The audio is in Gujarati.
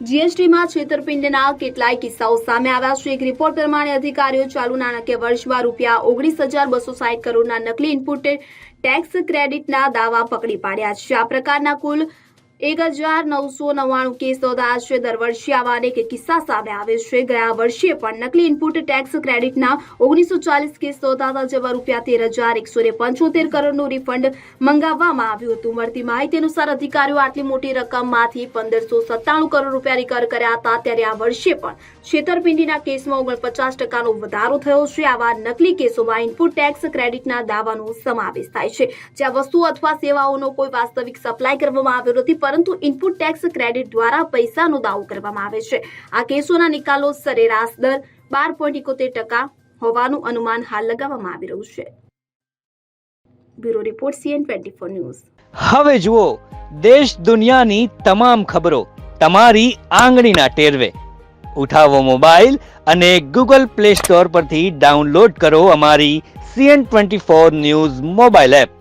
જીએસટીમાં છેતરપિંડના કેટલાય કિસ્સાઓ સામે આવ્યા છે. એક રિપોર્ટ પ્રમાણે અધિકારીઓ ચાલુ નાણાકીય વર્ષમાં રૂપિયા ઓગણીસ હજાર બસો સાઠ કરોડના નકલી ઇનપુટ ટેક્સ ક્રેડિટના દાવા પકડી પાડ્યા છે. આ પ્રકારના કુલ એક હજાર નવસો નવ્વાણું કેસ નોંધાયા છે. દર વર્ષે આવા અનેક કિસ્સા સામે આવે છે. ગયા વર્ષે પણ નકલી ઇનપુટ ટેક્સ ક્રેડિટના ઓગણીસો ચાલીસ કેસ નોંધાતા જેમાં રૂપિયા તેર હજાર એકસો ને પંચોતેર કરોડનું રિફંડ મંગાવવામાં આવ્યું હતું. મળતી માહિતી અનુસાર અધિકારીઓ આટલી મોટી રકમમાંથી પંદરસો સત્તાણું કરોડ રૂપિયા રિકવર કર્યા હતા. ત્યારે આ વર્ષે પણ છેતરપિંડીના કેસમાં ઓગણપચાસ ટકાનો વધારો થયો છે. આવા નકલી કેસોમાં ઇનપુટ ટેક્સ ક્રેડિટના દાવાનો સમાવેશ થાય છે. જ્યાં વસ્તુઓ અથવા સેવાઓનો કોઈ વાસ્તવિક સપ્લાય કરવામાં આવ્યો નથી પરંતુ ઇનપુટ ટેક્સ ક્રેડિટ દ્વારા પૈસાનો દાવો કરવામાં આવે છે. આ કેસોના નિકાલો સરેરાશ દર બાર પોઈન્ટ એકોતેર ટકા હોવાનું અનુમાન હાલ લગાવવામાં આવી રહ્યું છે. Bureau report CN twenty four news. હવે જુઓ, દેશ દુનિયાની તમામ ખબરો તમારી આંગળીના ટેરવે. ઉઠાવો મોબાઈલ અને ગૂગલ પ્લે સ્ટોર પરથી ડાઉનલોડ કરો અમારી CN twenty four news mobile app.